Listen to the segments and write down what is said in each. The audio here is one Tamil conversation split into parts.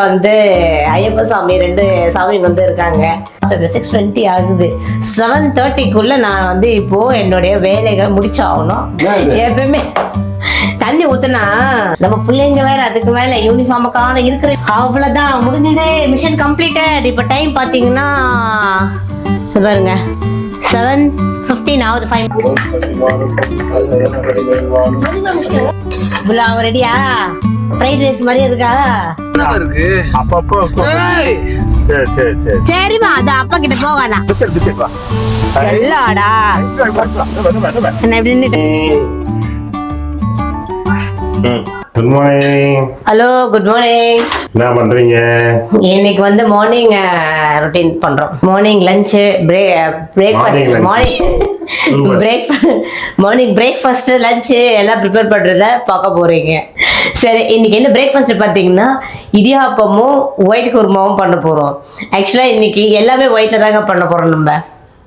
வந்து ஐயப்ப சாமி ரெண்டு சாமி வந்து இருக்காங்க. சிக்ஸ் டுவெண்ட்டி ஆகுது. செவன் தேர்ட்டிக்குள்ள நான் வந்து இப்போ என்னுடைய வேலைகள் முடிச்சாகணும்? எப்பவுமே தண்ணி ஊத்துனா நம்ம பிள்ளைங்க வேற அதுக்கு மேல யூனிஃபார்முக்கான இருக்கிற அவ்வளவுதான். முடிஞ்சது மிஷன் கம்ப்ளீட்டட் இப்ப டைம் பாத்தீங்கன்னா பாருங்க. செவன் ஃபிஃப்டீன் ஆகுது ஃபைவ் புலாவ் ரெடியா ஃப்ரைட் ரைஸ் மாதிரி இருக்கா? இருக்கு அப்பப்போ சரி சரி சரி சரிம்மா அது அப்பா கிட்ட போகானா எல்லாடா என்ன எப்படி நின்னுட்டு good morning hello good morning என்ன பண்றீங்க? இன்னைக்கு வந்து மார்னிங் ரொட்டீன் பண்றோம். Morning lunch break breakfast. Morning. Break morning breakfast lunch எல்லாம் ப்ரிப்பேர் பண்றத பார்க்க போறீங்க. சரி இன்னைக்கு என்ன பிரேக்ஃபாஸ்ட் பார்த்தீங்கன்னா இடியாப்பமும் ஒயிட் குருமாவும் பண்ண போறோம். ஆக்சுவலா இன்னைக்கு எல்லாமே ஒயிட்ல தாங்க பண்ண போறோம் நம்ம.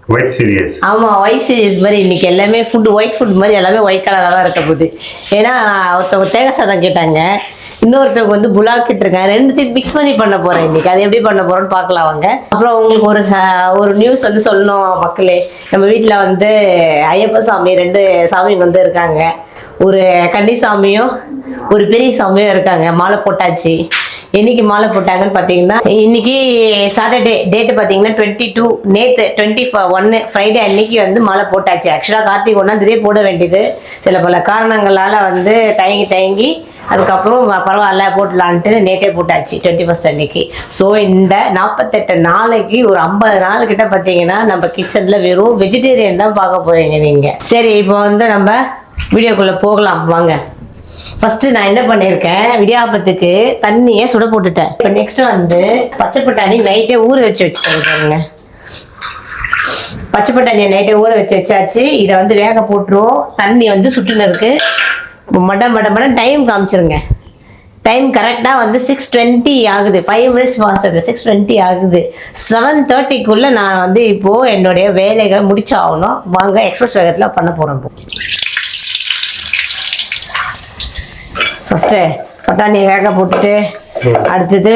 ஒயிட் சீரியஸ் ஆமா ஒயிட் சீரியஸ் மாதிரி இன்னைக்கு எல்லாமே ஃபுட் ஒயிட் ஃபுட் மாதிரி எல்லாமே ஒயிட் கலராக தான் இருக்க போகுது. ஏன்னா ஒருத்தவங்க தேங்காய் சாதம் கேட்டாங்க. இன்னொருத்தவங்க வந்து புலாக் கேட்டிருக்காங்க. ரெண்டுத்தையும் மிக்ஸ் பண்ணி பண்ண போறேன் இன்னைக்கு. அது எப்படி பண்ண போகிறோன்னு பார்க்கலாம் வாங்க. அப்புறம் உங்களுக்கு ஒரு ச- ஒரு நியூஸ் வந்து சொல்லணும் மக்களே. நம்ம வீட்டில் வந்து ஐயப்ப சாமி ரெண்டு சாமிங்க வந்து இருக்காங்க. ஒரு கன்னி சாமியும் ஒரு பெரிய சாமியும் இருக்காங்க. மாலை போட்டாச்சு. என்னைக்கு மாலை போட்டாங்கன்னு பார்த்தீங்கன்னா இன்னைக்கு சாட்டர்டே டேட்டு பார்த்தீங்கன்னா டுவெண்ட்டி டூ நேற்று டுவெண்ட்டி ஒன்னு ஃப்ரைடே அன்னைக்கு வந்து மாலை போட்டாச்சு. ஆக்சுவலாக கார்த்திக் ஒன்றா தேதியே போட வேண்டியது. சில பல காரணங்களால் வந்து தயங்கி தயங்கி அதுக்கப்புறம் பரவாயில்ல போட்டலான்ட்டு நேற்றே போட்டாச்சு டுவெண்ட்டி ஃபஸ்ட் அன்னைக்கு. ஸோ இந்த நாற்பத்தெட்டு நாளைக்கு ஒரு ஐம்பது நாள் கிட்ட பார்த்தீங்கன்னா நம்ம கிச்சனில் வெறும் வெஜிடேரியன் தான் பார்க்க போகிறீங்க நீங்கள் சரி இப்போ வந்து நம்ம வீடியோக்குள்ளே போகலாம். வாங்க. ஃபர்ஸ்ட் நான் என்ன பண்ணியிருக்கேன் விடியாப்பத்துக்கு தண்ணியை சுட போட்டுட்டேன். இப்போ நெக்ஸ்ட் வந்து பச்சை பட்டாணி நைட்டே ஊற வச்சு வச்சுட்டேன் பச்சை பட்டாணியை நைட்டே ஊற வச்சு வச்சாச்சு. இதை வந்து வேக போட்டுருவோம். தண்ணி வந்து சுட்டுன்னு இருக்கு மட்டம் மட்டம் மட்டம் டைம் காமிச்சிருங்க. டைம் கரெக்டாக வந்து சிக்ஸ் டுவெண்ட்டி ஆகுது. Five minutes fast six twenty ஆகுது. செவன் தேர்ட்டிக்குள்ளே நான் வந்து இப்போது என்னுடைய வேலைகள் முடிச்சாகணும். வாங்க எக்ஸ்பிரஸ் வேகத்தில் பண்ண போகிறேன் இப்போ ஃபஸ்ட்டு பட்டாணி வேக போட்டுட்டு அடுத்தது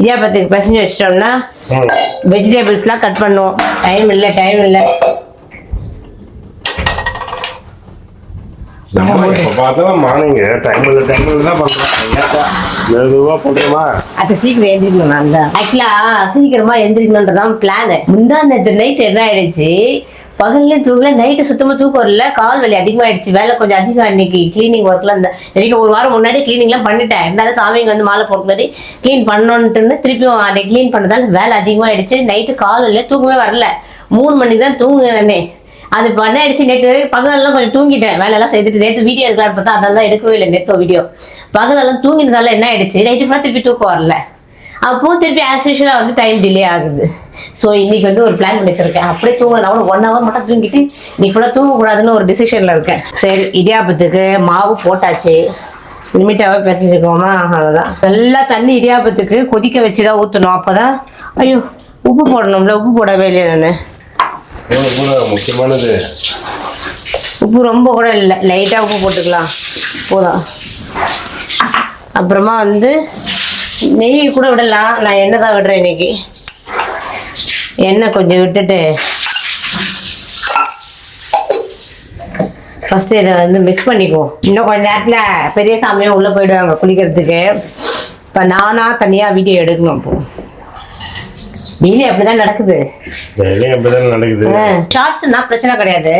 இடியாப்பத்துக்கு பிசைஞ்சு வச்சிட்டோம்னா வெஜிடபிள்ஸ்லாம் கட் பண்ணுவோம். டைம் இல்லை டைம் இல்லை. தான் பண்றோம். மெதுவா பண்றோமா அது சீக்கிரம் எழுந்திரிக்கணும் நான் தான். ஆக்சுவலா சீக்கிரமா எழுந்திரிக்கணுன்றதான் பிளான் முந்தா நேற்று நைட் என்ன ஆயிடுச்சு? பகல்ல தூங்கல நைட்டு சுத்தமா தூக்கம் வரல. கால் வலி அதிகமாயிடுச்சு. வேலை கொஞ்சம் அதிகம். அன்னைக்கு கிளீனிங் ஒர்க்ல இருந்த சரிக்கு ஒரு வாரம் முன்னாடி கிளீனிங்லாம் பண்ணிட்டேன். இருந்தாலும் சாமிங்க வந்து மாலை போட்டு மாதிரி க்ளீன் பண்ணணுன்ட்டுன்னு திருப்பியும் அன்னைக்கு க்ளீன் பண்ணதால வேலை அதிகமாயிடுச்சு. நைட்டு கால் வலியில தூங்கவே வரல. மூணு மணிக்கு தான் தூங்குனேனே. அது பண்ணாயிடுச்சு. நேற்று பகலெல்லாம் கொஞ்சம் தூங்கிட்டேன். வேலையெல்லாம் செய்துட்டு நேற்று வீடியோ எடுக்கலாம்னு பார்த்தா அதெல்லாம் எடுக்கவே இல்லை. நேற்று வீடியோ. பகலெல்லாம் தூங்கினதால என்ன ஆயிடுச்சு? நைட்டு ஃபுல்லாக திருப்பி தூக்கம் வரல. அப்போ திருப்பி ஆஸ் யூஷுவலாக வந்து டைம் டிலே ஆகுது. ஸோ இன்னைக்கு வந்து ஒரு பிளான் பண்ணி வச்சிருக்கேன் அப்படியே தூங்கலாம் கூட ஒன் ஹவர் மட்டும் தூங்கிட்டு நீ ஃபுல்லாக தூங்கக்கூடாதுன்னு ஒரு டிசிஷனில் இருக்கேன். சரி இடியாப்பத்துக்கு மாவு போட்டாச்சு. லிமிட்டாகவே பேசிட்டுருக்கோமா அவ்வளோதான் நல்லா தண்ணி இடியாப்பத்துக்கு கொதிக்க வச்சு தான் ஊற்றணும் அப்போ தான் ஐயோ உப்பு போடணும்ல. உப்பு போடவே இல்லையா நான்? முக்கியமானது. உப்பு ரொம்ப கூட இல்லை. லைட்டாக உப்பு போட்டுக்கலாம். போதும். அப்புறமா வந்து நெய் கூட விடலாம். நான் எண்ணெய் தான் விடுறேன் இன்னைக்கு. எண்ணெய் கொஞ்சம் விட்டுட்டு. ஃபர்ஸ்ட் இதை வந்து மிக்ஸ் பண்ணிக்குவோம். இன்னும் கொஞ்ச நேரத்தில் பெரிய சாமியும் உள்ளே போயிடுவாங்க குளிக்கிறதுக்கு. இப்போ நானாக தனியாக வீடியோ எடுக்கணும் இப்போ டெய்லி அப்படிதான் நடக்குது. டெய்லியும் அப்படிதான் நடக்குது. ஷார்ட்ஸ்னா பிரச்சனை கிடையாது.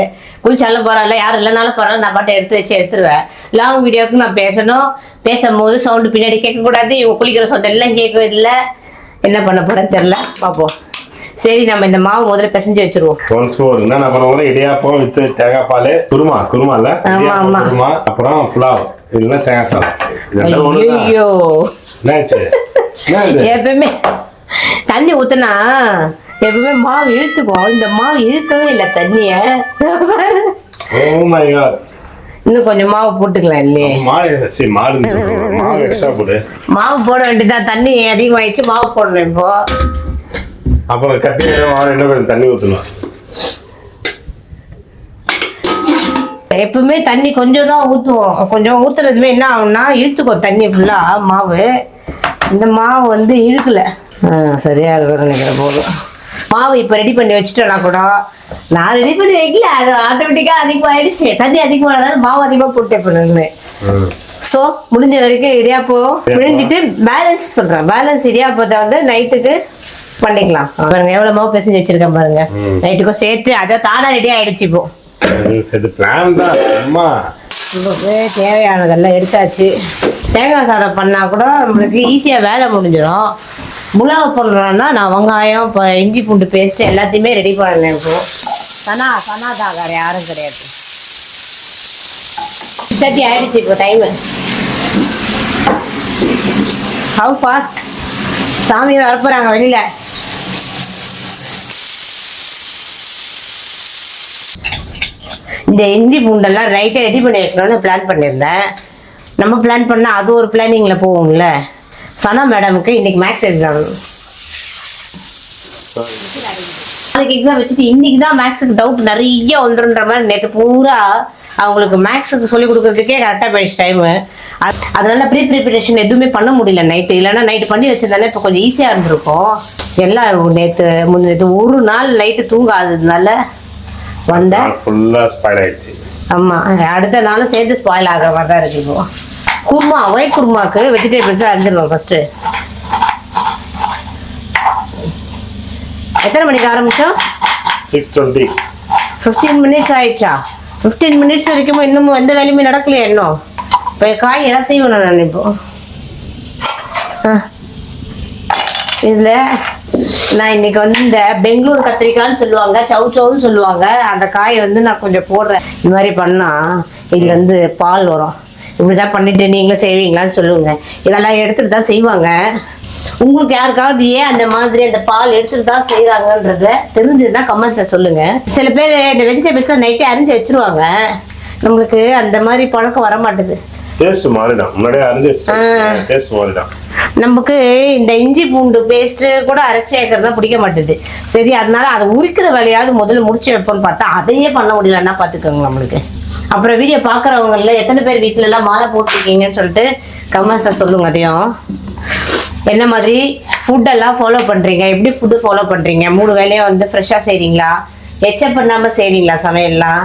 குளிச்சாலும் பரவாயில்ல யாரும் இல்லைனாலும் பரவாயில்ல நான் பாட்டை எடுத்து வச்சு எடுத்துருவேன். லாங் வீடியோக்கு நான் பேசணும். பேசும்போது சவுண்டு பின்னாடி கேட்கக்கூடாது. இவங்க குளிக்கிற சவுண்ட் எல்லாம் கேட்கவே இல்லை என்ன பண்ண போறேன்னு தெரில பார்ப்போம். சரி நம்ம இந்த மாவு முதல்ல பிசைஞ்சு வச்சிருவோம். ஒன் ஸ்கோர் என்ன நான் பண்ண இடியாப்பம் வித்து தேங்காய் பால் குருமா குருமா இல்ல. ஆமா, ஆமா. குருமா அப்புறம் புலாவ். இல்லைன்னா தேங்காய் சாதம். இதெல்லாம். ஐயோ என்னாச்சு? எப்பவுமே தண்ணி ஊத்துனா எப்பவுமே மாவு இழுத்துக்கும். இந்த மாவு இழுக்கவே இல்லை தண்ணிய. ஓ மை காட் இன்னும் கொஞ்சம் மாவு போட்டுக்கலாம் இல்லையே? மாவு எக்ஸ்ட்ரா போடு. மாவு போட வேண்டியதான் தண்ணி அதிகமாயிடுச்சு மாவு போடணும் இப்போ. அப்புறம் கட்டி மாவு என்ன கொஞ்சம் தண்ணி ஊற்றணும் எப்பவுமே தண்ணி கொஞ்சம் தான் ஊற்றுவோம் கொஞ்சம் ஊத்துறதுமே என்ன ஆகும்னா இழுத்துக்கும் தண்ணி ஃபுல்லாக மாவு. இந்த மாவு வந்து இழுக்கல. ஆ, சரியா இருக்கும் நினைக்கிறேன் போதும். மாவு இப்போ ரெடி பண்ணி வச்சுட்டோம்னா கூட நான் ரெடி பண்ணி வைக்கல. அது ஆட்டோமேட்டிக்காக அதிகமாகிடுச்சு தண்ணி அதிகமானதால மாவு அதிகமாக போட்டே பண்ணுவேன் ம். ஸோ முடிஞ்ச வரைக்கும் இடியாப்பம் பிழிஞ்சிட்டு பேலன்ஸ் சொல்கிறேன் பேலன்ஸ் இடியாப்பத்தை வந்து நைட்டுக்கு பண்ணிக்கலாம். பாருங்க எவ்வளோ மாவு பிசைஞ்சு வச்சிருக்கேன் பாருங்க. நைட்டுக்கும் சேர்த்து அதை தானா ரெடி ஆயிடுச்சு இப்போ. உங்களுக்கு தேவையானதெல்லாம் எடுத்தாச்சு. தேங்காய் சாதம் பண்ணால் கூட நம்மளுக்கு ஈஸியாக வேலை முடிஞ்சிடும். புலாவ் பண்ணுறோன்னா நான் வெங்காயம் இப்போ இஞ்சி பூண்டு பேஸ்ட் எல்லாத்தையுமே ரெடி பண்ணேன் இப்போ. சனா சனா வேறு யாரும் கிடையாது. தேர்ட்டி ஆயிடுச்சு இப்போ டைமு ஹவு ஃபாஸ்ட் சாமி வரப்போகிறாங்க வெளியில். இந்த இஞ்சி பூண்டெல்லாம் ரைட்டாக ரெடி பண்ணி வைக்கணும்னு பிளான் பண்ணியிருந்தேன். நம்ம பிளான் பண்ணால் அது ஒரு பிளானிங்கில் போகும்ல. சனா மேடமுக்கு இன்னைக்கு மேக்ஸ் எக்ஸாம் நாளைக்கு எக்ஸாம் வச்சுட்டு இன்னைக்கு தான் மேக்ஸுக்கு டவுட் நிறைய வந்துருன்ற மாதிரி நேற்று பூரா அவங்களுக்கு மேக்ஸுக்கு சொல்லி கொடுக்கறதுக்கே கரெக்டாக போயிடுச்சு டைமு அதனால ப்ரீ ப்ரிப்பரேஷன் எதுவுமே பண்ண முடியல நைட்டு இல்லைன்னா நைட்டு பண்ணி வச்சிருந்தாலே இப்போ கொஞ்சம் ஈஸியாக இருந்திருக்கும். எல்லாம் நேற்று முன்னேற்று ஒரு நாள் நைட்டு தூங்காததுனால வந்தேன் ஃபுல்லா ஸ்பாயில் ஆயிடுச்சு. ஆமா அடுத்த நாளும் சேர்த்து ஸ்பாயில் ஆகிற மாதிரி தான் இருக்கு இப்போ. குருமா ஒயிட் குருமாக்கு வெஜிடபிள்ஸ் அரிஞ்சிடணும் ஃபர்ஸ்ட் எத்தனை மணிக்கு ஆரம்பிச்சோம்? சிக்ஸ் டுவெண்ட்டி ஃபிஃப்டீன் மினிட்ஸ் ஆயிடுச்சா? ஃபிஃப்டீன் மினிட்ஸ் வரைக்கும் இன்னமும் எந்த வேலையுமே நடக்கலையே இன்னும். இப்போ காய் எல்லாம் செய்வேன் நான் இப்போ ஆ. இதுல நான் இன்னைக்கு வந்து இந்த பெங்களூர் கத்திரிக்காய்னு சொல்லுவாங்க சவு சவுன்னு சொல்லுவாங்க. அந்த காயை வந்து நான் கொஞ்சம் போடுறேன். இந்த மாதிரி பண்ணா இதுல இருந்து பால் வரும். இப்படிதான் பண்ணிட்டு நீங்களும் செய்வீங்களான்னு சொல்லுங்க. இதெல்லாம் எடுத்துட்டு தான் செய்வாங்க. உங்களுக்கு யாருக்காவது ஏன் அந்த மாதிரி அந்த பால் எடுத்துட்டு தான் செய்யறாங்கன்றத தெரிஞ்சதுன்னா கமெண்ட்ல சொல்லுங்க. சில பேர் இந்த வெஜிடபிள்ஸ் நைட்டே அரிஞ்சு வச்சிருவாங்க. நம்மளுக்கு அந்த மாதிரி பழக்கம் வர மாட்டுது டேஸ்ட் மாறிடும். முன்னாடியே அரைஞ்சி வச்சுட்டேன் டேஸ்ட் மாறிடும். நமக்கு இந்த இஞ்சி பூண்டு பேஸ்ட் கூட அரைச்சி வைக்கிறதா பிடிக்க மாட்டுது. சரி அதனால அதை உரிக்கிற வேலையாவது முதல்ல முடிச்சு வைப்போம்னு பார்த்தா அதையே பண்ண முடியலன்னா பார்த்துக்கோங்க நம்மளுக்கு. அப்புறம் வீடியோ பார்க்குறவங்கள எத்தனை பேர் வீட்ல எல்லாம் மாலை போட்டிருக்கீங்கன்னு சொல்லிட்டு கமெண்ட்ஸில் சொல்லுங்க அதையும் என்ன மாதிரி ஃபுட்டெல்லாம் ஃபாலோ பண்ணுறீங்க எப்படி ஃபுட்டு ஃபாலோ பண்ணுறீங்க மூணு வேலையும் வந்து ஃப்ரெஷ்ஷாக செய்கிறீங்களா எச்சப் பண்ணாமல் செய்கிறீங்களா சமையல்லாம்?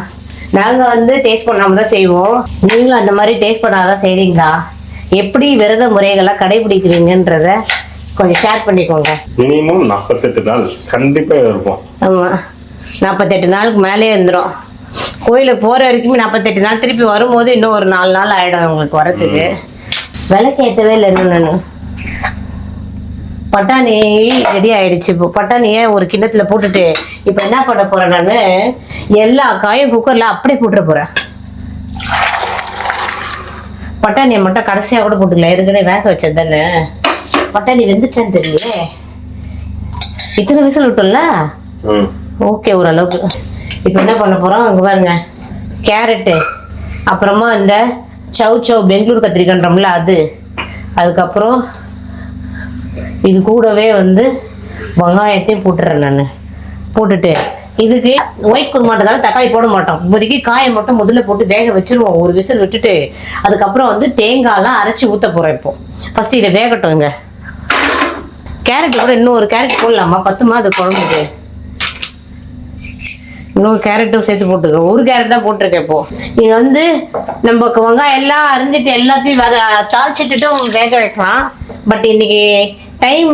நாங்கள் வந்து டேஸ்ட் பண்ணாமல் தான் செய்வோம். நீங்களும் அந்த மாதிரி டேஸ்ட் பண்ணாதான் செய்கிறீங்களா எப்படி விரத முறைகளை கடைபிடிக்கிறீங்கன்றத கொஞ்சம் ஷேர் பண்ணிக்கோங்க. மினிமம் நாற்பத்தெட்டு நாள் கண்டிப்பா இருப்போம். ஆமாம் நாற்பத்தெட்டு நாளுக்கு மேலே இருந்துரும். கோயிலுக்கு போகிற வரைக்குமே நாற்பத்தெட்டு நாள். திருப்பி வரும்போது இன்னும் ஒரு நாலு நாள் ஆகிடும் உங்களுக்கு வரத்துக்கு. விளக்கு ஏற்றவே இல்லை இன்னும் நான். பட்டாணி ரெடி ஆயிடுச்சு இப்போ. பட்டாணியை ஒரு கிண்ணத்துல போட்டுட்டு இப்போ என்ன பண்ண போறேன் நான்? எல்லா காயும் குக்கர்ல அப்படியே போட்டுற போறேன். பட்டாணியை மட்டும் கடைசியா கூட போட்டுக்கலாம் ஏற்கனவே வேக வச்சது தானே. பட்டாணி வெந்துச்சான்னு தெரியலையே. இத்தனை விசில் விட்டோம்ல? ஓகே ஓரளவுக்கு. இப்போ என்ன பண்ண போகிறோம் அங்கே பாருங்க. கேரட்டு அப்புறமா இந்த சவு சவ் பெங்களூர் கத்திரிக்கன்றோம்ல அது. அதுக்கப்புறம் இது கூடவே வந்து வெங்காயத்தையும் போட்டுறேன் நான். போட்டுட்டு இதுக்கு ஒயிட் குருமாட்டதால தக்காளி போட மாட்டோம். இப்போதைக்கு காயை மட்டும் முதல்ல போட்டு வேக வச்சிருவோம். ஒரு விசில் விட்டுட்டு அதுக்கப்புறம் வந்து தேங்காய்லாம் அரைச்சி ஊற்ற போகிறோம் இப்போ. ஃபஸ்ட்டு இதை வேகட்டும்ங்க கேரட் கூட இன்னும் ஒரு கேரட் போடலாமா? பத்துமா? அது குழம்புக்கு. இன்னொரு கேரட்டும் சேர்த்து போட்டுக்கிறோம் ஒரு கேரட் தான் போட்டிருக்கேன் இப்போ. இது வந்து நம்ம வெங்காயம் எல்லாம் அரிஞ்சிட்டு எல்லாத்தையும் வத தாளிச்சிட்டுட்டும் வேக வைக்கலாம். பட் இன்னைக்கு டைம்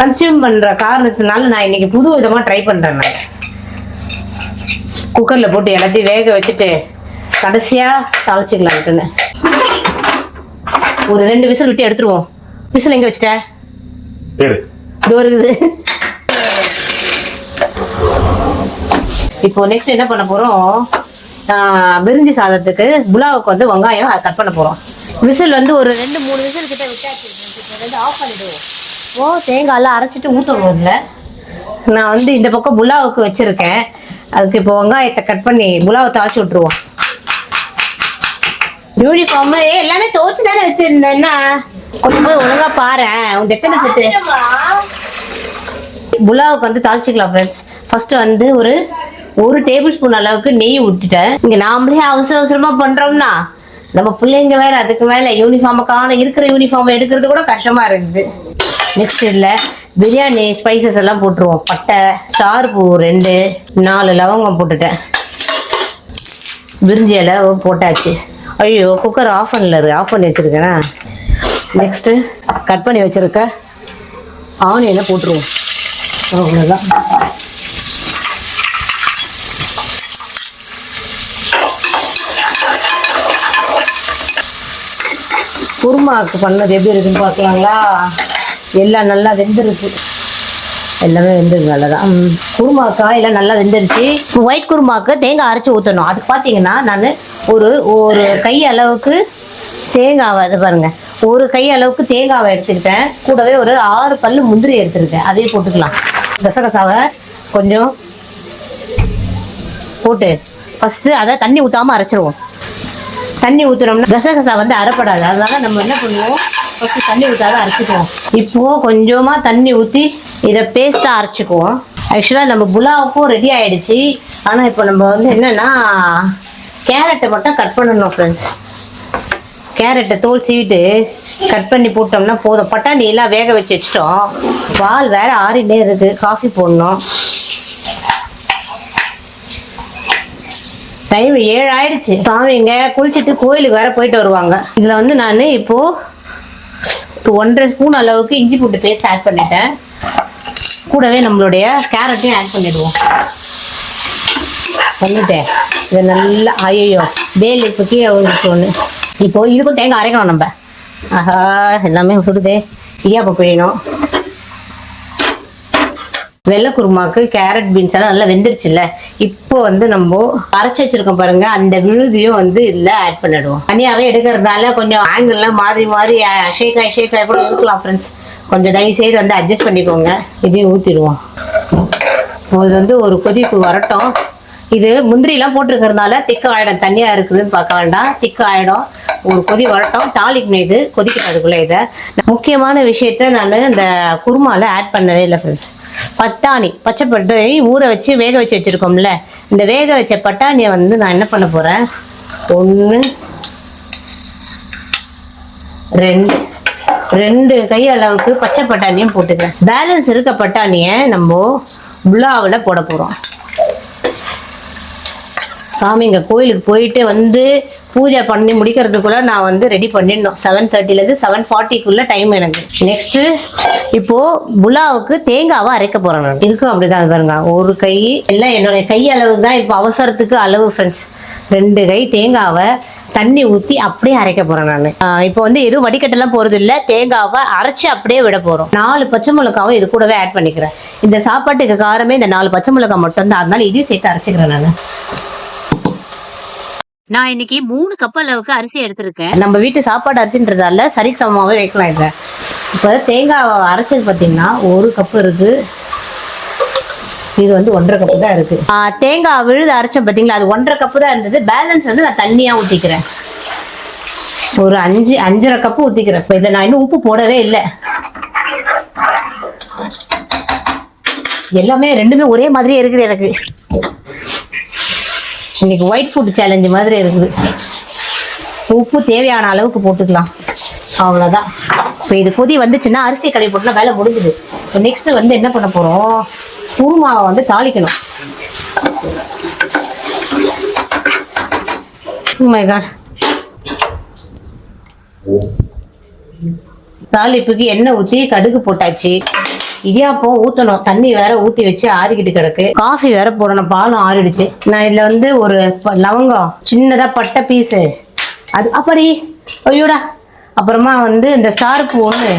கன்சியூம் பண்ற காரணத்தினால நான் இன்னைக்கு புது விதமா ட்ரை பண்றேன் நான். குக்கர்ல போட்டு எல்லாத்தையும் வேக வச்சுட்டு கடைசியா தாளிச்சுக்கலான்ட்டுன்னு ஒரு ரெண்டு விசில் விட்டு எடுத்துருவோம். விசில் எங்க வச்சுட்ட? ஏடு இதோ இருக்குது. இப்போ நெக்ஸ்ட் என்ன பண்ண போறோம்? ஆஹ் பிரிஞ்சி சாதத்துக்கு புலாவுக்கு வந்து வெங்காயம் கட் பண்ண போறோம். விசில் வந்து ஒரு ரெண்டு மூணு விசில் கிட்ட விட்டாச்சு இப்போ வந்து ஆஃப் பண்ணிடுவோம். ஓ தேங்காயெல்லாம் அரைச்சிட்டு ஊற்றணும் இதில் நான் வந்து இந்த பக்கம் புலாவுக்கு வச்சிருக்கேன். அதுக்கு இப்போ வெங்காயத்தை கட் பண்ணி புலாவை தாளிச்சு விட்டுருவோம். யூனிஃபார்ம் எல்லாமே துவச்சு தானே வச்சிருந்தேன்னா கொஞ்சம் போய் ஒழுங்கா பாரு. உங்க எத்தனை செட்டு புலாவுக்கு வந்து தாளிச்சிக்கலாம் ஃப்ரெண்ட்ஸ் ஃபர்ஸ்ட் வந்து ஒரு ஒரு டேபிள் ஸ்பூன் அளவுக்கு நெய் விட்டுட்டேன் இங்க நாமளே அவசர அவசரமா பண்றோம்னா நம்ம பிள்ளைங்க வேற அதுக்கு மேல யூனிஃபார்முக்கான இருக்கிற யூனிஃபார்ம் எடுக்கிறது கூட கஷ்டமா இருக்குது. நெக்ஸ்ட் இல்லை பிரியாணி ஸ்பைசஸ் எல்லாம் போட்டுருவோம். பட்டை ஸ்டார் பூ ரெண்டு நாலு லவங்கம் போட்டுட்டேன். பிரிஞ்சி இலை போட்டாச்சு. ஐயோ குக்கர் ஆஃப் பண்ணல ஆஃப் பண்ணி வச்சிருக்கேனா? நெக்ஸ்ட்டு கட் பண்ணி வச்சிருக்க ஆனியனை போட்டுருவோம். அவ்வளோதான் குருமாவுக்கு பண்ணது எப்படி இருக்குன்னு பார்க்கலாங்களா? எல்லாம் நல்லா வெந்திருக்கு. எல்லாமே வெந்திருக்கு நல்லதான் ம், குருமாக்கா எல்லாம் நல்லா வெந்துருச்சு. ஒயிட் குருமாக்கு தேங்காய் அரைச்சி ஊற்றணும் அதுக்கு பார்த்தீங்கன்னா நான் ஒரு ஒரு கை அளவுக்கு தேங்காவை இது பாருங்கள் ஒரு கை அளவுக்கு தேங்காவை எடுத்துக்கிட்டேன். கூடவே ஒரு ஆறு பல் முந்திரி எடுத்துருக்கேன். அதையும் போட்டுக்கலாம். கசகசாவை கொஞ்சம் போட்டு ஃபஸ்ட்டு அதை தண்ணி ஊற்றாமல் அரைச்சிருவோம். தண்ணி ஊற்றுனோம்னா கசகசா வந்து அரைப்படாது அதனால நம்ம என்ன பண்ணுவோம்? ஃபஸ்ட்டு தண்ணி ஊற்றாத அரைச்சிக்குவோம். இப்போது கொஞ்சமாக தண்ணி ஊற்றி இதை பேஸ்ட்டாக அரைச்சிக்குவோம். ஆக்சுவலாக நம்ம புலாவுக்கும் ரெடி ஆகிடுச்சு ஆனால் இப்போ நம்ம வந்து என்னென்னா கேரட்டை மட்டும் கட் பண்ணணும் ஃப்ரெண்ட்ஸ் கேரட்டை தோல் சீவிட்டு கட் பண்ணி போட்டோம்னா போதும். பட்டாணி எல்லாம் வேக வச்சு வச்சிட்டோம். பால் வேற ஆறினே இருக்குது காஃபி போடணும். டைம் ஏழு ஆயிடுச்சு சாமிங்க குளிச்சுட்டு கோயிலுக்கு வேற போயிட்டு வருவாங்க. இதுல வந்து நான் இப்போ ஒன்றரை ஸ்பூன் அளவுக்கு இஞ்சி பூண்டு பேஸ்ட் ஆட் பண்ணிட்டேன். கூடவே நம்மளுடைய கேரட்டையும் ஆட் பண்ணிடுவோம். பண்ணிட்டேன். இதை நல்லா ஐயோ வேல் இப்போ கீழே விழுந்துச்சு ஒன்று இப்போ இதுக்கும் தேங்காய் அரைக்கணும் நம்ம. ஆஹா எல்லாமே சுடுதே. இடியாப்பம் பிழியணும். வெள்ளை குருமாக்கு கேரட் பீன்ஸ் எல்லாம் நல்லா வெந்துருச்சுல்ல? இப்போ வந்து நம்ம அரைச்சி வச்சிருக்கோம் பாருங்க. அந்த விழுதியும் வந்து இதில் ஆட் பண்ணிடுவோம். தனியாகவே எடுக்கிறதுனால கொஞ்சம் ஆங்கிள்லாம் மாறி மாறி ஷேக் ஆகி கூட இருக்கலாம் ஃப்ரெண்ட்ஸ் கொஞ்சம் தயவு செய்து வந்து அட்ஜஸ்ட் பண்ணிக்கோங்க. இதையும் ஊற்றிடுவோம் இது வந்து ஒரு கொதிப்பு வரட்டும். இது முந்திரிலாம் போட்டிருக்கிறதுனால திக்க ஆயிடும். தண்ணியாக இருக்குதுன்னு பார்க்க வேண்டாம். திக்க ஆயிடும். ஒரு கொதி வரட்டும். தாளிக்கணும் இது. கொதிக்கிறதுக்குள்ளே இதை. முக்கியமான விஷயத்த நான் இந்த குருமாவில் ஆட் பண்ணவே இல்லை ஃப்ரெண்ட்ஸ் பட்டாணி பச்சை பட்டாணி ஊற வச்சு வேக வச்சு வச்சுருக்கோம்ல இந்த வேக வச்ச பட்டாணியை வந்து நான் என்ன பண்ண போகிறேன் ஒன்று ரெண்டு ரெண்டு கை அளவுக்கு பச்சை பட்டாணியும் போட்டுக்கிறேன். பேலன்ஸ் இருக்க பட்டாணியை நம்ம புலாவில் போட போகிறோம் சாமிங்க கோயிலுக்கு போயிட்டு வந்து பூஜை பண்ணி முடிக்கிறதுக்குள்ள நான் வந்து ரெடி பண்ணிடணும். செவன் தேர்ட்டிலேருந்து செவன் ஃபார்ட்டிக்குள்ள டைம் எனக்கு. நெக்ஸ்ட்டு இப்போது புலாவுக்கு தேங்காவை அரைக்க போகிறேன் நான். இதுக்கும் அப்படிதான் பாருங்க. ஒரு கை எல்லாம் என்னுடைய கை அளவு தான் இப்போ அவசரத்துக்கு அளவு ஃப்ரெண்ட்ஸ் ரெண்டு கை தேங்காவை தண்ணி ஊற்றி அப்படியே அரைக்க போகிறேன் நான். இப்போ வந்து எதுவும் வடிகட்டெல்லாம் போகிறது இல்லை தேங்காவை அரைச்சி அப்படியே விட போகிறோம் நாலு பச்சை மிளகாவும் இது கூடவே ஆட் பண்ணிக்கிறேன். இந்த சாப்பாட்டுக்கு காரமே இந்த நாலு பச்சை மிளகா மட்டும் தான் அதனால இதையும் சேர்த்து அரைச்சிக்கிறேன் நான். நான் இன்னைக்கு மூணு கப் அளவுக்கு அரிசி எடுத்திருக்கேன். நம்ம வீட்டு சாப்பாடு அரிசின்றதால சரிசமமாகவே வைக்கலாம் இதை. இப்போ தேங்காய் அரைச்சது பார்த்தீங்கன்னா ஒரு கப் இருக்கு. இது வந்து ஒன்றரை கப்பு தான் இருக்கு. தேங்காய் விழுது அரைச்சோம் பார்த்தீங்களா அது ஒன்றரை கப்பு தான் இருந்தது. பேலன்ஸ் வந்து நான் தண்ணியாக ஊற்றிக்கிறேன் ஒரு அஞ்சு அஞ்சரை கப்பு ஊற்றிக்கிறேன் இப்போ இதை நான் இன்னும் உப்பு போடவே இல்லை. எல்லாமே ரெண்டுமே ஒரே மாதிரியே இருக்குது எனக்கு. இன்னைக்கு ஒயிட் ஃபுட் சேலஞ்சு மாதிரி இருக்குது. உப்பு தேவையான அளவுக்கு போட்டுக்கலாம். அவ்வளோதான் இப்போ இது கொதி வந்துச்சுன்னா அரிசி கழுவி போட்டுனா வேலை முடிஞ்சுது. இப்போ நெக்ஸ்ட் வந்து என்ன பண்ண போகிறோம் குருமாவை வந்து தாளிக்கணும். Oh தாளிப்புக்கு எண்ணெய் ஊற்றி கடுகு போட்டாச்சு. இடியாப்பம் ஊற்றணும் தண்ணி வேற ஊற்றி வச்சு ஆறிக்கிட்டு கிடக்கு. காஃபி வேற போடணும். பாலும் ஆறிடுச்சு. நான் இதில் வந்து ஒரு லவங்கம். சின்னதாக பட்டை பீஸு அது அப்படி ஐயோடா. அப்புறமா வந்து இந்த ஸ்டார் பூ ஒன்று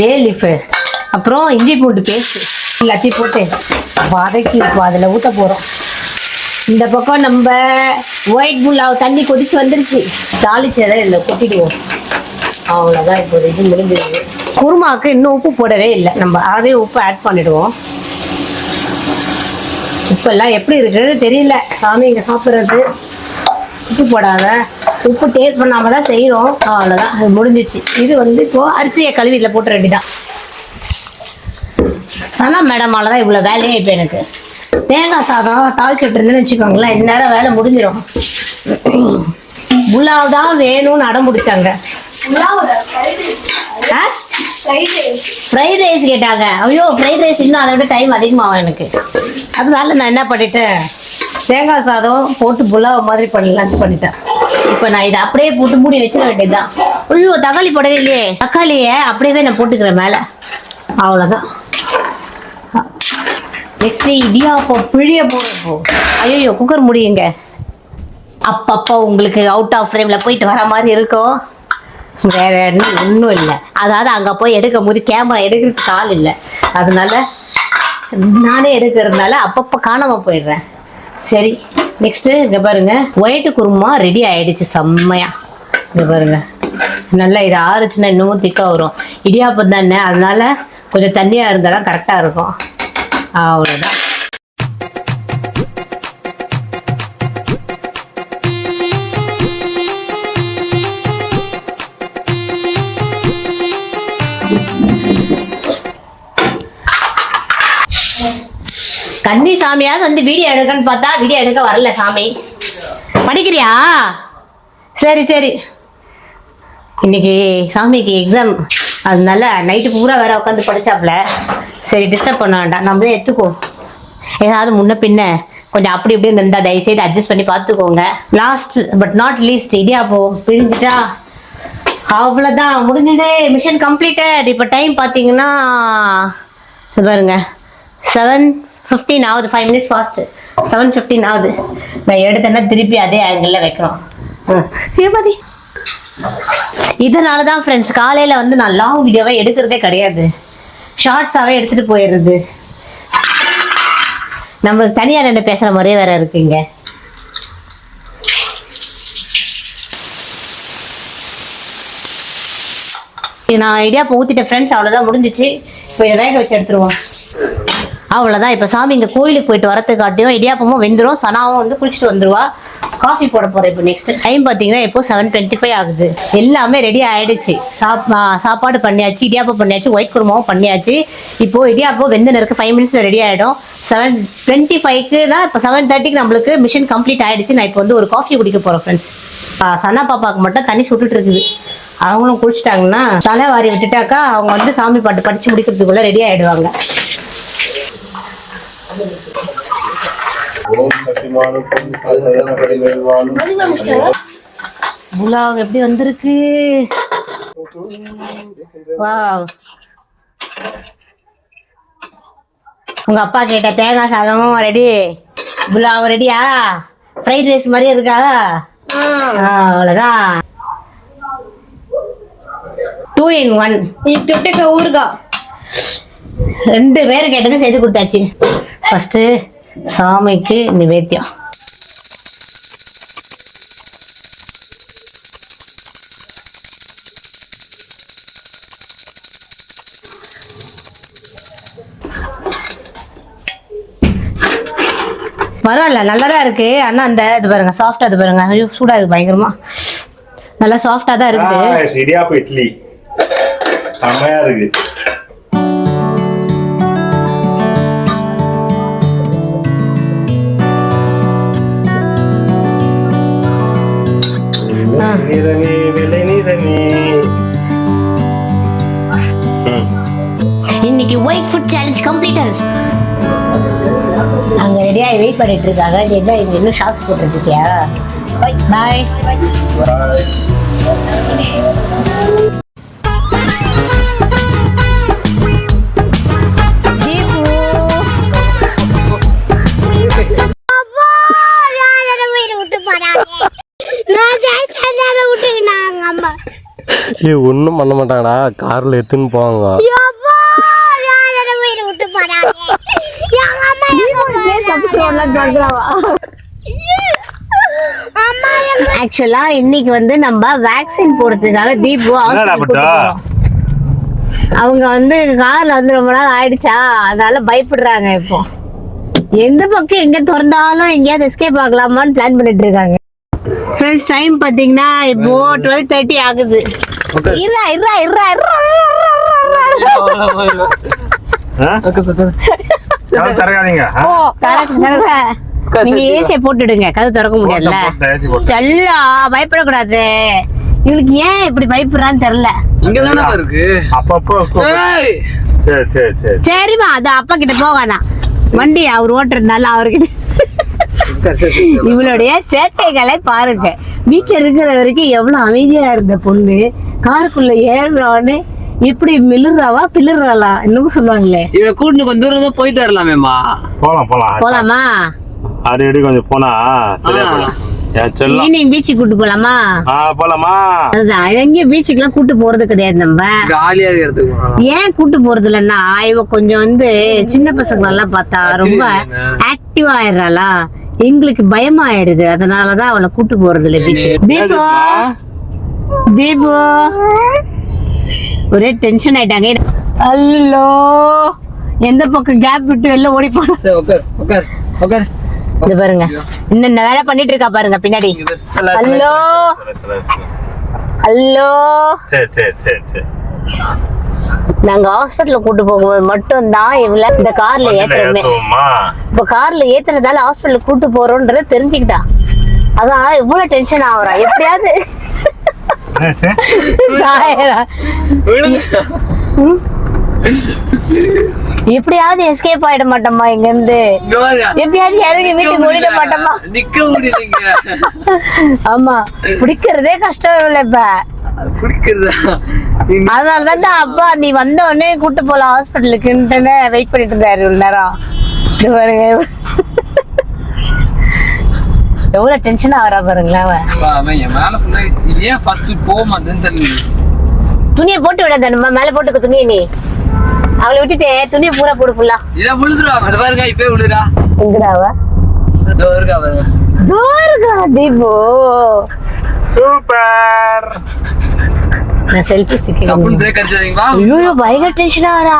டே லீஃபு அப்புறம் இஞ்சி பூண்டு பேஸ்ட் எல்லாத்தையும் போட்டு வதக்கி இப்போ அதில் ஊற்ற போகிறோம் இந்த பக்கம் நம்ம ஒயிட் புல்லாவை தண்ணி கொதிச்சு வந்துருச்சு. தாளிச்சதை இதில் கொட்டிடுவோம். அவ்வளோதான் இப்போ இது குருமாவுக்கு இன்னும் உப்பு போடவே இல்லை. நம்ம அதே உப்பு ஆட் பண்ணிடுவோம். உப்பெல்லாம் எப்படி இருக்குன்னு தெரியல. சாமி இங்கே சாப்பிட்றது. உப்பு போடாத. உப்பு டேஸ்ட் பண்ணாம தான் செய்கிறோம் அவ்வளோதான் அது முடிஞ்சிச்சு. இது வந்து இப்போ அரிசியை கழுவி இதில் போட்டு ரெடி தான் சனா மேடமால தான் இவ்வளோ வேலையே இப்போ எனக்கு. தேங்காய் சாதம் தாளிச்சுட்டு இருந்தேன்னு வச்சுக்கோங்களேன். இந்நேரம் வேலை முடிஞ்சிடும் புலாவ் தான் வேணும்னு அடம் பிடிச்சாங்க. ஃப்ரைட் ரைஸ் கேட்டாங்க. ஐயோ ஃப்ரைட் ரைஸ் இன்னும் அதை விட டைம் அதிகமாகும் எனக்கு. அதனால நான் என்ன பண்ணிட்டேன்? தேங்காய் சாதம் போட்டு புலாவை மாதிரி பண்ணலான்னு பண்ணிட்டேன். இப்போ நான் இதை அப்படியே போட்டு மூடி வச்சிட வேண்டியதுதான். ஐயோ தக்காளி போடவே இல்லையே. தக்காளியை அப்படியே நான் போட்டுக்கிறேன் மேலே. அவ்வளோதான் நெக்ஸ்ட் இடியாப்பம் பிழிய போடுறப்போ ஐயோ குக்கர் முடியுங்க. அப்பப்போ உங்களுக்கு அவுட் ஆஃப் ஃப்ரேமில் போயிட்டு வர மாதிரி இருக்கும். வேற ஒன்றும் இல்லை. அதாவது அங்கே போய் எடுக்கும் போது கேமரா எடுக்கிறதுக்கு ஆள் இல்லை. அதனால நானே எடுக்கிறதுனால அப்பப்போ காணாமல் போயிடுறேன். சரி நெக்ஸ்ட்டு இங்கே பாருங்க. ஒயிட்டு குருமா ரெடி ஆகிடுச்சு செம்மையா. இங்கே பாருங்கள் நல்லா இது ஆறுச்சுன்னா இன்னமும் திக்காக வரும். இடியாப்பம் தானே அதனால கொஞ்சம் தண்ணியாக இருந்தாலும் கரெக்டாக இருக்கும். அவ்வளோதான் கன்னி சாமியாவது வந்து வீடியோ எடுக்கன்னு பார்த்தா வீடியோ எடுக்க வரல சாமி. படிக்கிறியா? சரி சரி. இன்னைக்கு சாமிக்கு எக்ஸாம் அதனால நைட்டு பூரா வேற உட்காந்து படிச்சாப்ல சரி டிஸ்டர்ப் பண்ண வேண்டாம். நம்மளே எடுத்துக்கோ ஏதாவது முன்ன பின்ன கொஞ்சம் அப்படி இப்படி இருந்தா தயவுசெய்து அட்ஜஸ்ட் பண்ணி பார்த்துக்கோங்க. லாஸ்ட் பட் நாட் லீஸ்ட் இடியாப்போ பிரிஞ்சுட்டா. அவ்வளோதான் முடிஞ்சது. மிஷன் கம்ப்ளீட்டட் இப்போ டைம் பார்த்தீங்கன்னா பாருங்க. செவன் ஃபிஃப்டீன் ஆகுது five minutes fast seven fifteen ஆகுது. நான் எடுத்தேன்னா திருப்பி அதே ஆங்கிளில் வைக்கிறோம் ம். சிவபாதி இதனால தான் ஃப்ரெண்ட்ஸ் காலையில் வந்து நான் லாங் வீடியோவை எடுக்கிறதே கிடையாது. ஷார்ட்ஸாகவே எடுத்துகிட்டு போயிடுறது. நம்மளுக்கு தனியாக நின்று பேசுகிற மாதிரியே வேறு இருக்குங்க நான் ஐடியா ஊற்றிட்டேன் ஃப்ரெண்ட்ஸ் அவ்வளோதான் முடிஞ்சிச்சு. இப்போ இதை வேக வச்சு எடுத்துருவோம். அவ்வளோதான் இப்போ சாமி இங்கே கோயிலுக்கு போயிட்டு வரத்துக்காட்டியும் இடியாப்பமும் வெந்துடும் சனாவும் வந்து குளிச்சுட்டு வந்துருவா. காஃபி போட போகிறேன் இப்போ நெக்ஸ்ட் டைம் பார்த்தீங்கன்னா இப்போ செவன் டுவெண்ட்டி ஃபைவ் ஆகுது. எல்லாமே ரெடி ஆகிடுச்சு சாப் சாப்பாடு பண்ணியாச்சு இடியாப்பம் பண்ணியாச்சு ஒயிட் குருமாவும் பண்ணியாச்சு. இப்போது இடியாப்பம் வெந்து இருக்கு ஃபைவ் மினிட்ஸில் ரெடி ஆகிடும் செவன் டுவெண்ட்டி ஃபைவ்க்கு தான் இப்போ செவன் தேர்ட்டிக்கு நம்மளுக்கு மிஷின் கம்ப்ளீட் ஆகிடுச்சு நான் இப்போ வந்து ஒரு காஃபி குடிக்க போகிறேன் ஃப்ரெண்ட்ஸ் சனா பாப்பாவுக்கு மட்டும் தண்ணி சுட்டுட்டு இருக்குது. அவங்களும் குளிச்சிட்டாங்கன்னா தலை வாரி விட்டுட்டாக்கா அவங்க வந்து சாமி பாட்டு படித்து முடிக்கிறதுக்குள்ள ரெடி ஆகிடுவாங்க புலாவ் எப்படி வந்திருக்கு? வாவ். உங்க அப்பா கேட்ட தேங்காய் சாதமும் ரெடி புலாவ் ரெடியா ஃப்ரைட் ரைஸ் மாதிரி இருக்கா? அவ்வளோதான் டூ இன் ஒன் தொட்டுக்க ஊறுகாய். ரெண்டு பேரும் கேட்டது செய்து கொடுத்தாச்சு. ஃபஸ்ட்டு சாமிக்கு நிவேத்தியம். பரவாயில்ல நல்லாதான் இருக்கு. ஆனா அந்த இது பாருங்க சாஃப்டா இது பாருங்க. ஐயோ சூடா இருக்கு பயங்கரமா. நல்லா சாஃப்டா தான் இருக்கு. இட்லி. செம்மையா இருக்கு. இன்னைக்கு ஒயிட் ஃபுட் சேலஞ்ச் கம்ப்ளீட்டட் அங்க ரெடியா வெயிட் பண்ணிட்டு இருக்காங்க. என்ன இங்க இன்னும் ஷாக்ஸ் போட்டுட்டு இருக்கியா பாய் Bye. ஏய் ஒன்றும் பண்ண மாட்டாங்கடா. காரில் எடுத்துன்னு போவாங்க. ஆக்சுவலா இன்னைக்கு வந்து நம்ம வேக்சின் போடுறதுக்காக தீபு. அவங்க வந்து கார்ல வந்து ரொம்ப நாள் ஆயிடுச்சா? அதனால பயப்படுறாங்க இப்போ. எந்த பக்கம் எங்க திறந்தாலும் எங்கேயாவது எஸ்கேப் ஆகலாமான்னு பிளான் பண்ணிட்டு இருக்காங்க. ஃப்ரெண்ட்ஸ் டைம் பாத்தீங்கன்னா இப்போ டுவெல் தேர்ட்டி ஆகுது. இருடா இருடா இருடா இருடா நீங்க ஏசியை போட்டுடுங்க. கதவு திறக்க போட்டு. செல்லா பயப்படக்கூடாது. இவளுக்கு ஏன் இப்படி பயப்படுறான்னு தெரியல. இங்க தானே இருக்கு. அப்பப்போ ஏய் சரி. சரி சரி சரிம்மா அது அப்பா கிட்ட போவானா வண்டி அவர் ஓட்டுறதுனால அவர்கிட்ட. இவளுடைய சேட்டைகளை பாருங்க. வீட்டுல இருக்கிற வரைக்கும் எவ்வளவு அமைதியா இருந்த பொண்ணு காருக்குள்ள ஏறுறவனு எப்படி மிளுறாவா பிளிறாளா இன்னும் சொல்லுவாங்களே. இவனை கூட்டிட்டு கொஞ்சம் தூரம் தான் போயிட்டு வரலாமேம்மா. போலாம் போலாம். போலாமா? அடி அடி கொஞ்சம் போனா. சரியா. போலாம். ஈவினிங் பீச்சுக்கு கூட்டு போலாமா? அதுதான். எங்கேயும் பீச்சுக்குலாம் கூட்டு போறது கிடையாது நம்ம. ஏன் கூட்டு போறது இல்லைன்னா இவ கொஞ்சம் வந்து சின்ன பசங்க எல்லாம் பார்த்தா ரொம்ப ஆக்டிவா ஆயிடுறாளா? எங்களுக்கு பயமா ஆயிடுது. அதனாலதான் அவளை கூட்டு போறது இல்லை பீச் தீபோ! தீபோ! ஒரே டென்ஷன் ஆயிட்டாங்க. அல்லோ எந்த பக்கம் கேப் விட்டு வெளில ஓடி போன? சரி உட்கார் உட்கார் உட்கார் இது பாருங்க. இன்னென்ன வேலை பண்ணிட்டு இருக்கா பாருங்க பின்னாடி. ஹலோ. ஹலோ. நாங்க ஹாஸ்பிட்டல் கூட்டு போகும்போது மட்டும் தான் இவள இந்த கார்ல ஏத்துறமே. இப்ப கார்ல ஏத்துனதால ஹாஸ்பிட்டல் கூட்டு போறோன்றத தெரிஞ்சுக்கிட்டா. அதான் இவ்வளவு டென்ஷன் ஆகுறா. எப்படியாவது. எப்படியாவது எஸ்கேப் ஆயிட மாட்டோமா இங்க இருந்து. எப்படியாவது இறங்கி வீட்டுக்கு ஓடிட மாட்டோமா நிக்க முடியலைங்க ஆமா பிடிக்கிறதே கஷ்டம் இல்ல இப்ப பிடிக்கிறதா அதனாலதான் தான் அப்பா நீ வந்த உடனே கூட்டு போலாம் ஹாஸ்பிட்டலுக்குன்னு வெயிட் பண்ணிட்டு இருந்தாரு நேரம் எவ்வளவு டென்ஷன் ஆகிறா பாருங்களேன் அவன். அவன் என் மேல சொன்னா இது ஏன் ஃபர்ஸ்ட் போக மாட்டேன்னு தெரியல. துணியை போட்டு விட தனுமா மேல போட்டுக்க துணியை நீ? அவளை விட்டுட்டு துணியை பூரா போடு ஃபுல்லா இதை விழுதுரா அது பாருங்க இப்பே விழுறா. எங்கடா அவ? இதோ இருக்கா பாருங்க தூருகா தீபு. சூப்பர். நான் செல்ஃபி ஸ்டிக் பிரேக் ஐயோ பயங்கர டென்ஷன் ஆகிறா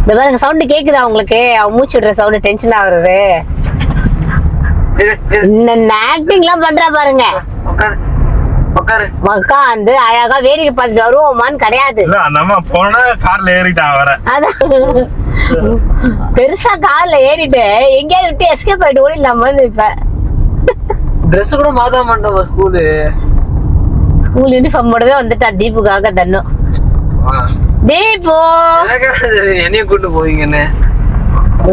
இந்த பாருங்க சவுண்ட் கேக்குதா உங்களுக்கு? அவ மூச்சு விடுற சவுண்ட் டென்ஷன் ஆகுறது ஆக்டிங் எல்லாம் பண்றா பாருங்க. உட்காரு உட்காரு உட்காந்து அழகா வேடிக்கை பார்த்துட்டு வருவோமான்னு கிடையாது. அம்மா போனா கார்ல ஏறிட்டான் வர பெருசா கார்ல ஏறிட்டு எங்கேயாவது விட்டு எஸ்கேப் ஆயிட்டு ஓடிடலாமான்னு இப்ப. ட்ரெஸ் கூட மாத்த மாட்டோம் ஸ்கூலு ஸ்கூல் யூனிஃபார்ம் போடவே வந்துட்டான் தீபுக்காக தன்னும். தீபு. என்னையும் கூட்டு போவீங்கன்னு.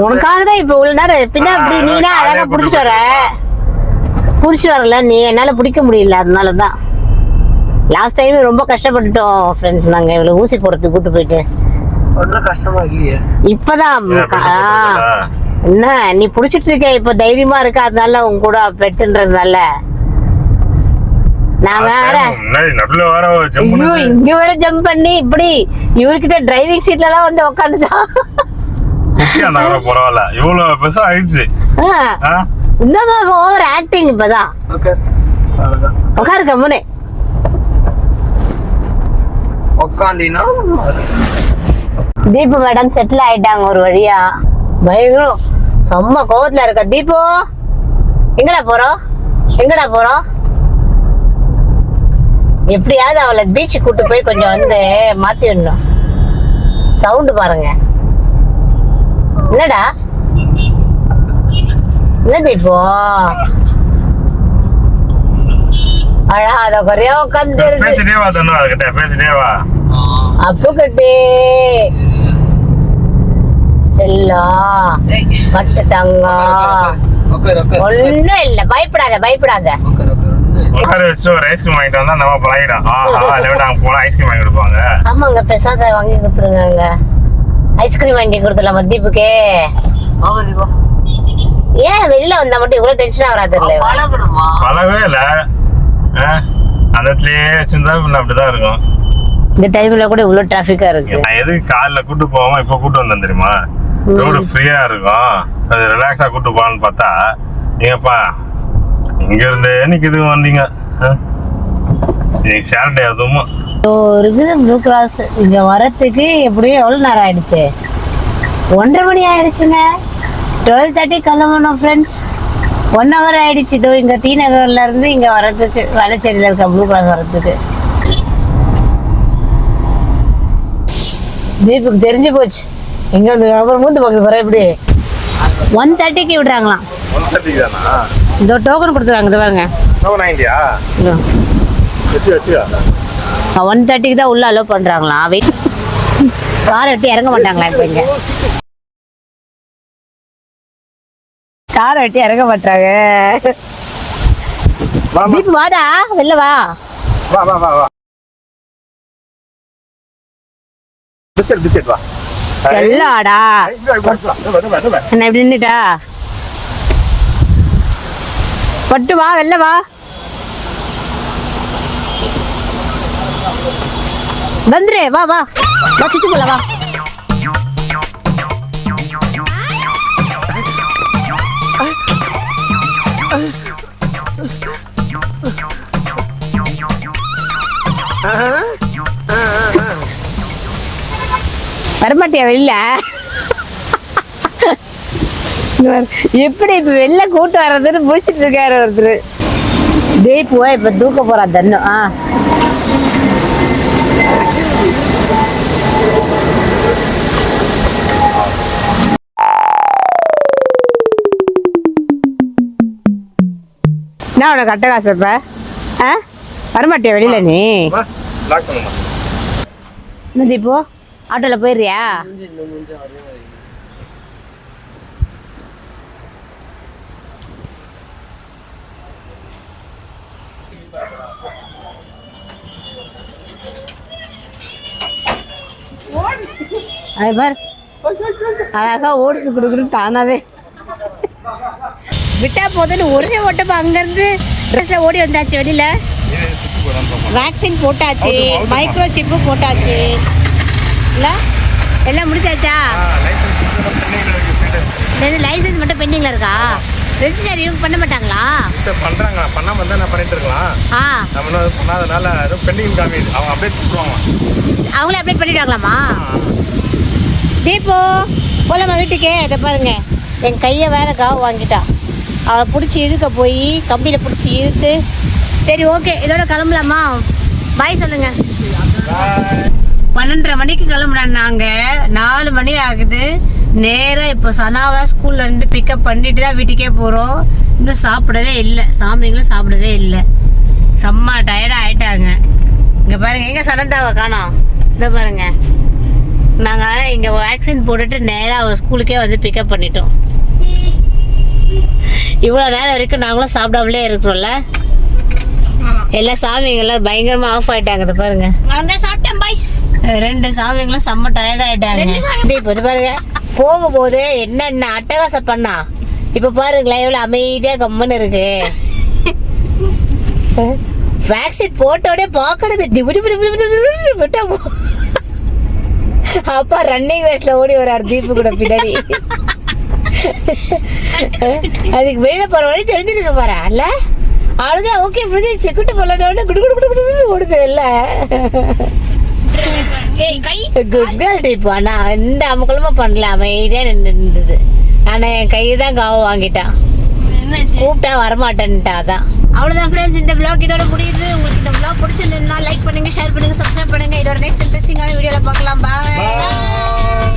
உனக்காக தான் இப்ப இவ்வளவு நேரம் பின்ன அப்படி நீனா அழகா புடிச்சிட்டு வர? புடிச்சிட்டு வரல நீ என்னால பிடிக்க முடியல அதனாலதான். லாஸ்ட் டைம் ரொம்ப கஷ்டப்பட்டுட்டோம் ஃப்ரெண்ட்ஸ் நாங்க. இவ்வளவு ஊசி போடுறதுக்கு கூட்டு போயிட்டு. இப்பதான் என்ன நீ புடிச்சிட்டு இருக்க இப்ப தைரியமா இருக்க அதனால உன் கூட பெட்டுன்றதுனால. நாங்க இங்க வர ஜம்ப் பண்ணி இப்படி இவர்கிட்ட டிரைவிங் சீட்ல எல்லாம் வந்து உட்காந்துட்டான் அந்த கூட பரவாயில்ல. இவ்வளவு பெருசா ஆயிடுச்சு. ஆ? இன்னும் ஓவர் ஆக்டிங் இப்பதான். உட்காரு கம்முனு உக்காந்தீங்கன்னா தீபு மேடம் செட்டில் ஆயிட்டாங்க ஒரு வழியா. பயங்கரம். செம்ம கோவத்துல இருக்க. தீபு எங்கடா போறோம் எங்கடா போறோம் எப்படியாவது அவளை பீச்சுக்கு கூட்டு போய் கொஞ்சம் வந்து மாத்தி விடணும் சவுண்டு பாருங்க. என்னடா? என்ன தீபு அழகாத குறையா உட்காந்து பேசிட்டே வா தண்ணு அதுகிட்ட பேசிட்டே வா. அப்பு கட்டி செல்லம் பட்டு தங்கம் ஒண்ணும் இல்ல பயப்படாத பயப்படாத. உட்காரு வச்சு ஒரு ஐஸ்கிரீம் வாங்கிட்டு வந்தா நம்ம பழகிடும். ஆஹா போனா ஐஸ்கிரீம் வாங்கி கொடுப்பாங்க. ஆமாங்க பெசாத வாங்கி கொடுத்துருங்க ஐஸ்கிரீம் வாங்கி கொடுத்துடலாமா தீபுக்கே ஏன் வெளியில வந்தா மட்டும் இவ்வளவு டென்ஷன் ஆகாது இல்ல பழகவே இல்லை. ஆ? அந்த இடத்துலயே பின்ன அப்படிதான் இருக்கும். இந்த டைம்ல கூட இவ்வளவு டிராபிக்கா இருக்கு. நான் எதுக்கு காலைல கூட்டு போவாம இப்ப கூட்டு வந்தேன் தெரியுமா? ரோடு ஃப்ரீயா இருக்கும். அது ரிலாக்ஸா கூட்டு போவான்னு பார்த்தா நீங்கப்பா இங்க இருந்தே நிக்குது வந்தீங்க சாட்டர்டே அதுவும் இப்போ இருக்குது. ப்ளூ கிராஸ் இங்க வரத்துக்கு எப்படியும் எவ்வளவு நேரம் ஆயிடுச்சு? ஒன்றரை மணி ஆயிடுச்சுங்க. டுவெல் தேர்ட்டி கிளம்பணும் ஃப்ரெண்ட்ஸ் ஒன் ஹவர் ஆயிடுச்சு. இதோ இங்க டி நகர்ல இருந்து இங்க வரதுக்கு வேளச்சேரியில இருக்க ப்ளூ கிராஸ் வரதுக்கு தீபுக்கு தெரிஞ்சு போச்சு. எங்க வந்து அப்புறம் மூந்து பக்கத்து வர எப்படி? ஒன் தேர்ட்டிக்கு விடுறாங்களாம். இந்த டோக்கன் கொடுத்துருவாங்க இது பாருங்க. ஒன் தேர்ட்டிக்கு தான் உள்ள அலோவ் பண்றாங்களா வெயிட் கார் வெட்டி இறங்க மாட்டாங்களா இப்போ இங்க. கார் வெட்டி இறங்க மாட்டாங்க. தீப் வாடா வெளில வா. வா வா வா வா. பிஸ்கட் பிஸ்கட் வா. எல்லாடா என்ன இப்படி நின்னுட்டா? பட்டு வா வெளில வா. வந்துரு வா வா வா சுத்தி போல வா வரமாட்டியா வெளில எப்படி இப்ப வெளில கூட்டு வர்றதுன்னு முடிச்சிட்டு இருக்காரு ஒருத்தர் டேய் போய் இப்ப தூக்க போறா தன்னு ஆ என்ன உனக்கு அட்டை காசு இப்ப ஆ? வரமாட்டியா வெளியில நீ? லாக் பண்ணுமா? என்ன தீபு ஆட்டோல போயிடுறியா? அது பார் அழகா ஓடுது குடுக்குடு தானாவே. விட்டா போதுன்னு ஒரே ஓட்டமா அங்கிருந்து ட்ரெஸ்ல ஓடி வந்தாச்சு வெளியில. வேக்சின் போட்டாச்சு மைக்ரோ சிப்பு போட்டாச்சு. இல்ல? எல்லாம் முடிச்சாச்சா? லைசன்ஸ் மட்டும் பெண்டிங்ல இருக்கா ரெஜிஸ்டர் இவங்க பண்ண மாட்டாங்களா? பண்றாங்க. பண்ணாம இருந்தா நான் பண்ணிட்டு இருக்கலாம். ஆ. நம்ம இன்னும் பண்ணாதனால ஏதோ பெண்டிங் காமிது அவங்க அப்டேட் கொடுவாங்க அவங்களே அப்டேட் பண்ணிடுவாங்களாமா தீபோ போலாமா வீட்டுக்கு? இதை பாருங்க. என் கையை வேற காவு வாங்கிட்டா. அவளை பிடிச்சி இழுக்க போய் கம்பியில் பிடிச்சி இழுத்து. சரி ஓகே. இதோட கிளம்பலாமா? பாய் சொல்லுங்க. பன்னெண்டரை மணிக்கு கிளம்புனேன் நாங்கள் நாலு மணி ஆகுது. நேராக இப்போ சனாவா ஸ்கூல்ல இருந்து பிக்கப் பண்ணிட்டு தான் வீட்டுக்கே போகிறோம் இன்னும் சாப்பிடவே இல்லை. சாமிங்களும் சாப்பிடவே இல்லை. செம்ம டயர்டாக ஆயிட்டாங்க. இங்கே பாருங்க எங்கே சனந்தாவை காணோம். இந்த பாருங்க. நாங்கள் இங்கே வேக்சின் போட்டுட்டு நேராக அவள் ஸ்கூலுக்கே வந்து பிக்கப் பண்ணிட்டோம். இவ்வளோ நேரம் வரைக்கும் நாங்களும் சாப்பிடாமலே இருக்கிறோம்ல? எல்லா சாமிங்கெல்லாம் பயங்கரமா ஆஃப் ஆயிட்டாங்க இதை பாருங்க. ரெண்டு சாமிங்களும் செம்ம டயர்ட் ஆயிட்டாங்க. இப்போ இது பாருங்க. போகும்போது என்னென்ன அட்டகாசம் பண்ணா? இப்ப பாருங்களேன் எவ்வளவு அமைதியா கம்முன்னு இருக்கு. வேக்சின் போட்டோடே பார்க்கணுமே. திபு திபு திபு திபு திபு விட்டா அப்பா ரன்னிங் ரேஸ்ல ஓடி வராரு தீபு கூட பின்னாடி. அதுக்கு வெளியில போற வழி தெரிஞ்சிருக்க போறா இல்ல? அவ்வளவுதான் ஓகே புரிஞ்சிச்சு குட்டு போலன்னு குடு குடு குடு குடு ஓடுது இல்ல? ஏய் கை குட் கேர்ள் டைப் ஆனா எந்த அமுக்கலமா பண்ணல அமைதியா நின்று இருந்தது. ஆனா என் கையை தான் காவு வாங்கிட்டான் கூப்பிட்டா வரமாட்டேன்ட்டா அதான். அவ்வளவுதான் ஃப்ரெண்ட்ஸ் இந்த vlog இதோட முடியுது. உங்களுக்கு இந்த vlog பிடிச்சிருந்ததுன்னா லைக் பண்ணுங்க ஷேர் பண்ணுங்க சப்ஸ்கிரைப் பண்ணுங்க. இதோட நெக்ஸ்ட் இன்ட்ரெஸ்டிங்கான வீடியோல பார்க்கலாம். பாய்